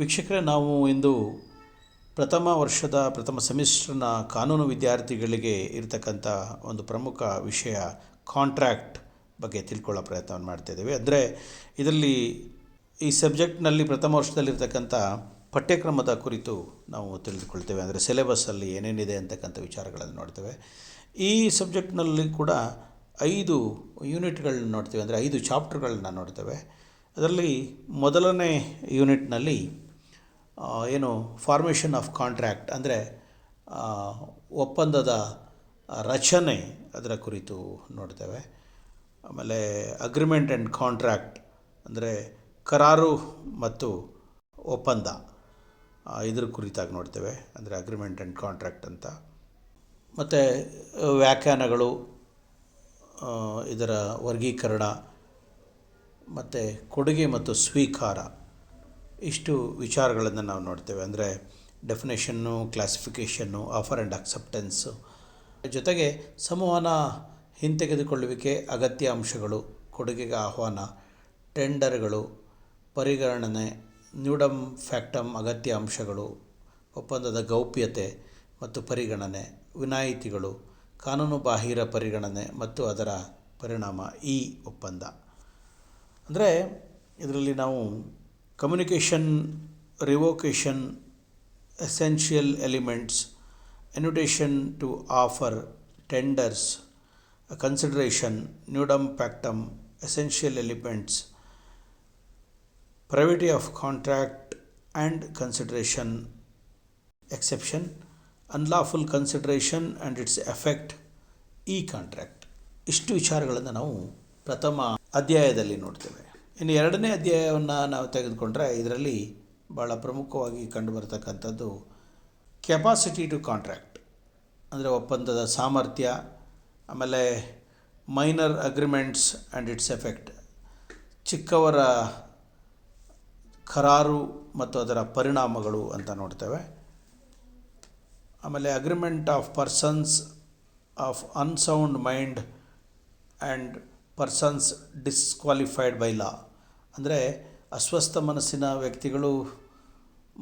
ವೀಕ್ಷಕರೇ, ನಾವು ಇಂದು ಪ್ರಥಮ ವರ್ಷದ ಪ್ರಥಮ ಸೆಮಿಸ್ಟರ್ನ ಕಾನೂನು ವಿದ್ಯಾರ್ಥಿಗಳಿಗೆ ಇರತಕ್ಕಂಥ ಒಂದು ಪ್ರಮುಖ ವಿಷಯ ಕಾಂಟ್ರ್ಯಾಕ್ಟ್ ಬಗ್ಗೆ ತಿಳ್ಕೊಳ್ಳೋ ಪ್ರಯತ್ನವನ್ನು ಮಾಡ್ತಾಯಿದ್ದೇವೆ ಅಂದರೆ, ಇದರಲ್ಲಿ ಈ ಸಬ್ಜೆಕ್ಟ್ನಲ್ಲಿ ಪ್ರಥಮ ವರ್ಷದಲ್ಲಿರ್ತಕ್ಕಂಥ ಪಠ್ಯಕ್ರಮದ ಕುರಿತು ನಾವು ತಿಳಿದುಕೊಳ್ತೇವೆ. ಅಂದರೆ, ಸಿಲೆಬಸ್ಸಲ್ಲಿ ಏನೇನಿದೆ ಅಂತಕ್ಕಂಥ ವಿಚಾರಗಳನ್ನು ನೋಡ್ತೇವೆ. ಈ ಸಬ್ಜೆಕ್ಟ್ನಲ್ಲಿ ಕೂಡ ಐದು ಯೂನಿಟ್ಗಳನ್ನ ನೋಡ್ತೇವೆ. ಅಂದರೆ, ಐದು ಚಾಪ್ಟರ್ಗಳನ್ನ ನೋಡ್ತೇವೆ. ಅದರಲ್ಲಿ ಮೊದಲನೇ ಯೂನಿಟ್ನಲ್ಲಿ ಏನು ಫಾರ್ಮೇಷನ್ ಆಫ್ ಕಾಂಟ್ರ್ಯಾಕ್ಟ್ ಅಂದರೆ ಒಪ್ಪಂದದ ರಚನೆ ಅದರ ಕುರಿತು ನೋಡ್ತೇವೆ. ಆಮೇಲೆ ಅಗ್ರಿಮೆಂಟ್ ಆ್ಯಂಡ್ ಕಾಂಟ್ರ್ಯಾಕ್ಟ್ ಅಂದರೆ ಕರಾರು ಮತ್ತು ಒಪ್ಪಂದ ಇದ್ರ ಕುರಿತಾಗಿ ನೋಡ್ತೇವೆ, ಅಂದರೆ ಅಗ್ರಿಮೆಂಟ್ ಆ್ಯಂಡ್ ಕಾಂಟ್ರ್ಯಾಕ್ಟ್ ಅಂತ. ಮತ್ತು, ವ್ಯಾಖ್ಯಾನಗಳು ಇದರ ವರ್ಗೀಕರಣ, ಮತ್ತು ಕೊಡುಗೆ ಮತ್ತು ಸ್ವೀಕಾರ ಇಷ್ಟು ವಿಚಾರಗಳನ್ನು ನಾವು ನೋಡ್ತೇವೆ. ಅಂದರೆ definition classification offer and acceptance ಜೊತೆಗೆ ಸಂವಹನ ಹಿಂತೆಗೆದುಕೊಳ್ಳುವಿಕೆ ಅಗತ್ಯ ಅಂಶಗಳು ಕೊಡುಗೆಗೆ ಆಹ್ವಾನ ಟೆಂಡರ್ಗಳು ಪರಿಗಣನೆ ನ್ಯೂಡಮ್ ಫ್ಯಾಕ್ಟಮ್ ಅಗತ್ಯ ಅಂಶಗಳು ಒಪ್ಪಂದದ ಗೌಪ್ಯತೆ ಮತ್ತು ಪರಿಗಣನೆ, ವಿನಾಯಿತಿಗಳು, ಕಾನೂನು ಬಾಹಿರ ಪರಿಗಣನೆ ಮತ್ತು ಅದರ ಪರಿಣಾಮ, ಈ ಒಪ್ಪಂದ. ಅಂದರೆ, ಇದರಲ್ಲಿ ನಾವು communication revocation essential elements invitation to offer tenders consideration nudum pactum essential elements privity of contract and consideration exception unlawful consideration and its effect ಈ ಕಾಂಟ್ರ್ಯಾಕ್ಟ್ ಇಷ್ಟು ವಿಚಾರಗಳನ್ನು ನಾವು ಪ್ರಥಮ ಅಧ್ಯಾಯದಲ್ಲಿ ನೋಡ್ತೇವೆ. ಇನ್ನು ಎರಡನೇ ಅಧ್ಯಾಯವನ್ನು ನಾವು ತೆಗೆದುಕೊಂಡ್ರೆ ಇದರಲ್ಲಿ ಭಾಳ ಪ್ರಮುಖವಾಗಿ ಕಂಡುಬರ್ತಕ್ಕಂಥದ್ದು ಕೆಪಾಸಿಟಿ ಟು ಕಾಂಟ್ರ್ಯಾಕ್ಟ್ ಅಂದರೆ ಒಪ್ಪಂದದ ಸಾಮರ್ಥ್ಯ, ಆಮೇಲೆ minor agreements and its effect ಚಿಕ್ಕವರ ಕರಾರು ಮತ್ತು ಅದರ ಪರಿಣಾಮಗಳು ಅಂತ ನೋಡ್ತೇವೆ. ಆಮೇಲೆ agreement of persons of unsound mind and persons disqualified by law ಅಂದರೆ ಅಸ್ವಸ್ಥ ಮನಸ್ಸಿನ ವ್ಯಕ್ತಿಗಳು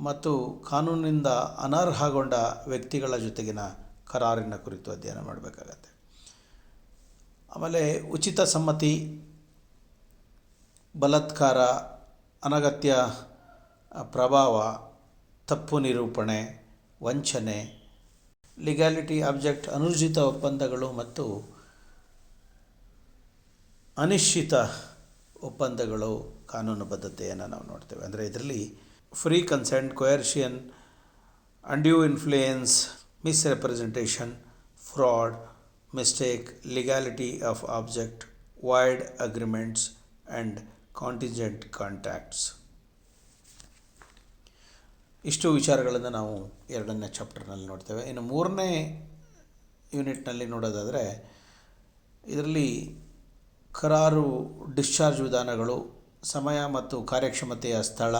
ಮತ್ತು ಕಾನೂನಿನಿಂದ ಅನರ್ಹಗೊಂಡ ವ್ಯಕ್ತಿಗಳ ಜೊತೆಗಿನ ಕರಾರಿನ ಕುರಿತು ಅಧ್ಯಯನ ಮಾಡಬೇಕಾಗತ್ತೆ. ಆಮೇಲೆ ಉಚಿತ ಸಮ್ಮತಿ, ಬಲತ್ಕಾರ, ಅನಗತ್ಯ ಪ್ರಭಾವ, ತಪ್ಪು ನಿರೂಪಣೆ, ವಂಚನೆ ಲಿಗ್ಯಾಲಿಟಿ ಆಬ್ಜೆಕ್ಟ್, ಅನುರ್ಜಿತ ಒಪ್ಪಂದಗಳು ಮತ್ತು ಅನಿಶ್ಚಿತ ಒಪ್ಪಂದಗಳು ಕಾನೂನುಬದ್ಧತೆಯನ್ನು ನಾವು ನೋಡ್ತೇವೆ. ಅಂದರೆ ಇದರಲ್ಲಿ free consent coercion undue influence misrepresentation fraud mistake legality of object void agreements and contingent contracts ಇಷ್ಟು ವಿಚಾರಗಳನ್ನು ನಾವು ಎರಡನೇ ಚಾಪ್ಟರ್ನಲ್ಲಿ ನೋಡ್ತೇವೆ. ಇನ್ನು ಮೂರನೇ ಯೂನಿಟ್ನಲ್ಲಿ ನೋಡೋದಾದರೆ, ಇದರಲ್ಲಿ ಕರಾರು ಡಿಸ್ಚಾರ್ಜ್ ವಿಧಾನಗಳು, ಸಮಯ ಮತ್ತು ಕಾರ್ಯಕ್ಷಮತೆಯ ಸ್ಥಳ,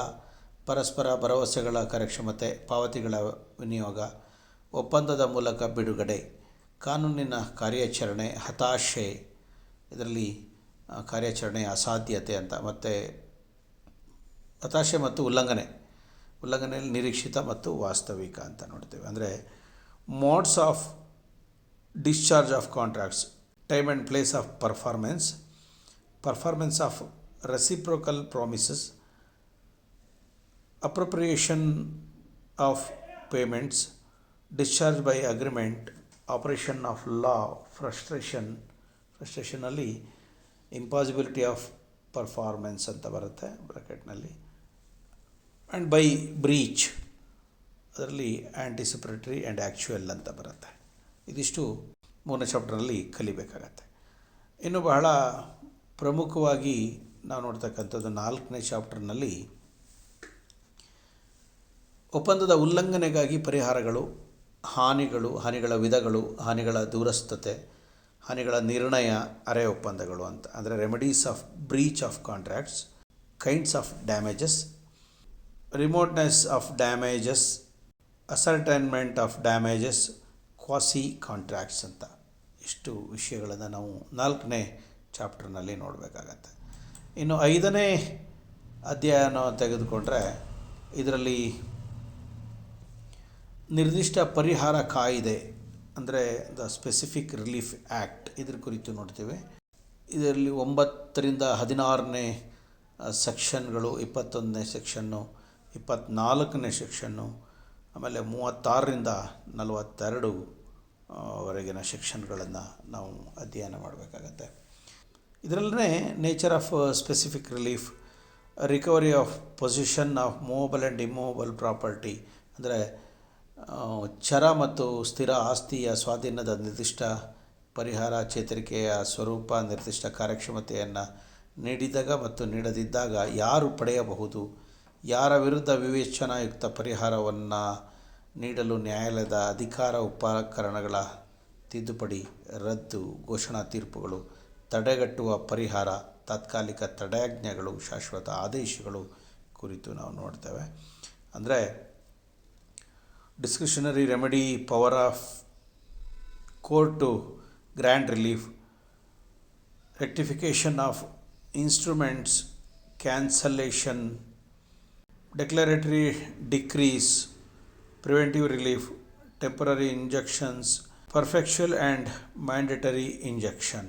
ಪರಸ್ಪರ ಭರವಸೆಗಳ ಕಾರ್ಯಕ್ಷಮತೆ, ಪಾವತಿಗಳ ವಿನಿಯೋಗ, ಒಪ್ಪಂದದ ಮೂಲಕ ಬಿಡುಗಡೆ, ಕಾನೂನಿನ ಕಾರ್ಯಾಚರಣೆ, ಹತಾಶೆ, ಇದರಲ್ಲಿ ಕಾರ್ಯಾಚರಣೆ ಅಸಾಧ್ಯತೆ ಅಂತ, ಮತ್ತು ಹತಾಶೆ ಮತ್ತು ಉಲ್ಲಂಘನೆ, ಉಲ್ಲಂಘನೆಯಲ್ಲಿ ನಿರೀಕ್ಷಿತ ಮತ್ತು ವಾಸ್ತವಿಕ ಅಂತ ನೋಡ್ತೇವೆ. ಅಂದರೆ, modes of discharge of contracts, time and place of performance performance of reciprocal promises appropriation of payments discharge by agreement operation of law frustration ಫ್ರಸ್ಟ್ರೇಷನಲ್ಲಿ impossibility of performance ಅಂತ ಬರುತ್ತೆ ಬ್ರಾಕೆಟ್ನಲ್ಲಿ. ಆ್ಯಂಡ್ ಬೈ ಬ್ರೀಚ್ ಅದರಲ್ಲಿ ಆ್ಯಂಟಿಸಿಪರೇಟರಿ ಆ್ಯಂಡ್ ಆ್ಯಕ್ಚುಯಲ್ ಅಂತ ಬರುತ್ತೆ. ಇದಿಷ್ಟು ಮೂರನೇ ಚಾಪ್ಟರ್ನಲ್ಲಿ ಕಲಿಬೇಕಾಗತ್ತೆ. ಇನ್ನು ಬಹಳ ಪ್ರಮುಖವಾಗಿ ನಾವು ನೋಡ್ತಕ್ಕಂಥದ್ದು ನಾಲ್ಕನೇ ಚಾಪ್ಟರ್ನಲ್ಲಿ ಒಪ್ಪಂದದ ಉಲ್ಲಂಘನೆಗಾಗಿ ಪರಿಹಾರಗಳು, ಹಾನಿಗಳು, ಹಾನಿಗಳ ವಿಧಗಳು, ಹಾನಿಗಳ ದೂರಸ್ಥತೆ, ಹಾನಿಗಳ ನಿರ್ಣಯ, ಅರೆ ಒಪ್ಪಂದಗಳು ಅಂತ. ಅಂದರೆ remedies of breach of contracts, kinds of damages, remoteness of damages ascertainment of damages, quasi contracts ಅಂತ. ಇಷ್ಟು ವಿಷಯಗಳನ್ನು ನಾವು ನಾಲ್ಕನೇ ಚಾಪ್ಟರ್ನಲ್ಲಿ ನೋಡಬೇಕಾಗತ್ತೆ. ಇನ್ನು ಐದನೇ ಅಧ್ಯಾಯನ ತೆಗೆದುಕೊಂಡ್ರೆ ಇದರಲ್ಲಿ ನಿರ್ದಿಷ್ಟ ಪರಿಹಾರ ಕಾಯಿದೆ ಅಂದರೆ ದ ಸ್ಪೆಸಿಫಿಕ್ ರಿಲೀಫ್ ಆ್ಯಕ್ಟ್ ಇದ್ರ ಕುರಿತು ನೋಡ್ತೀವಿ. ಇದರಲ್ಲಿ ಒಂಬತ್ತರಿಂದ ಹದಿನಾರನೇ ಸೆಕ್ಷನ್ಗಳು, ಇಪ್ಪತ್ತೊಂದನೇ ಸೆಕ್ಷನ್ನು ಇಪ್ಪತ್ತ್ನಾಲ್ಕನೇ ಸೆಕ್ಷನ್ನು, ಆಮೇಲೆ ಮೂವತ್ತಾರರಿಂದ ನಲವತ್ತೆರಡು ವರೆಗಿನ ಸೆಕ್ಷನ್ಗಳನ್ನು ನಾವು ಅಧ್ಯಯನ ಮಾಡಬೇಕಾಗತ್ತೆ. ಇದರಲ್ಲೇ nature of specific relief recovery of possession of movable and immovable property ಅಂದರೆ ಚರ ಮತ್ತು ಸ್ಥಿರ ಆಸ್ತಿಯ ಸ್ವಾಧೀನದ ನಿರ್ದಿಷ್ಟ ಪರಿಹಾರ, ಚೇತರಿಕೆಯ ಸ್ವರೂಪ, ನಿರ್ದಿಷ್ಟ ಕಾರ್ಯಕ್ಷಮತೆಯನ್ನು ನೀಡಿದಾಗ ಮತ್ತು ನೀಡದಿದ್ದಾಗ ಯಾರು ಪಡೆಯಬಹುದು? ಯಾರ ವಿರುದ್ಧ ವಿವೇಚನಾಯುಕ್ತ ಪರಿಹಾರವನ್ನು ನೀಡಲು ನ್ಯಾಯಾಲಯದ ಅಧಿಕಾರ ಉಪಕರಣಗಳ ತಿದ್ದುಪಡಿ ರದ್ದು ಘೋಷಣಾ ತೀರ್ಪುಗಳು. ತಡೆಗಟ್ಟುವ ಪರಿಹಾರ, ತಾತ್ಕಾಲಿಕ ತಡೆಯಾಜ್ಞೆಗಳು, ಶಾಶ್ವತ ಆದೇಶಗಳು ಕುರಿತು ನಾವು ನೋಡ್ತೇವೆ. ಅಂದರೆ discretionary remedy power of court grant relief rectification of instruments cancellation declaratory decrees preventive relief temporary injunctions perpetual and mandatory injunction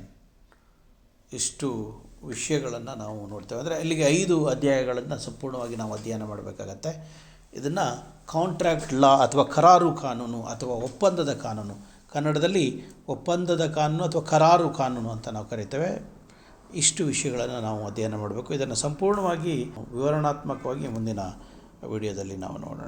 ಇಷ್ಟು ವಿಷಯಗಳನ್ನು ನಾವು ನೋಡ್ತೇವೆ. ಅಂದರೆ ಇಲ್ಲಿಗೆ ಐದು ಅಧ್ಯಾಯಗಳನ್ನು ಸಂಪೂರ್ಣವಾಗಿ ನಾವು ಅಧ್ಯಯನ ಮಾಡಬೇಕಾಗತ್ತೆ. ಇದನ್ನು ಕಾಂಟ್ರಾಕ್ಟ್ ಲಾ ಅಥವಾ ಕರಾರು ಕಾನೂನು ಅಥವಾ ಒಪ್ಪಂದದ ಕಾನೂನು. ಕನ್ನಡದಲ್ಲಿ ಒಪ್ಪಂದದ ಕಾನೂನು ಅಥವಾ ಕರಾರು ಕಾನೂನು ಅಂತ ನಾವು ಕರಿತೇವೆ. ಇಷ್ಟು ವಿಷಯಗಳನ್ನು ನಾವು ಅಧ್ಯಯನ ಮಾಡಬೇಕು. ಇದನ್ನು ಸಂಪೂರ್ಣವಾಗಿ ವಿವರಣಾತ್ಮಕವಾಗಿ ಮುಂದಿನ ವಿಡಿಯೋದಲ್ಲಿ ನಾವು ನೋಡೋಣ.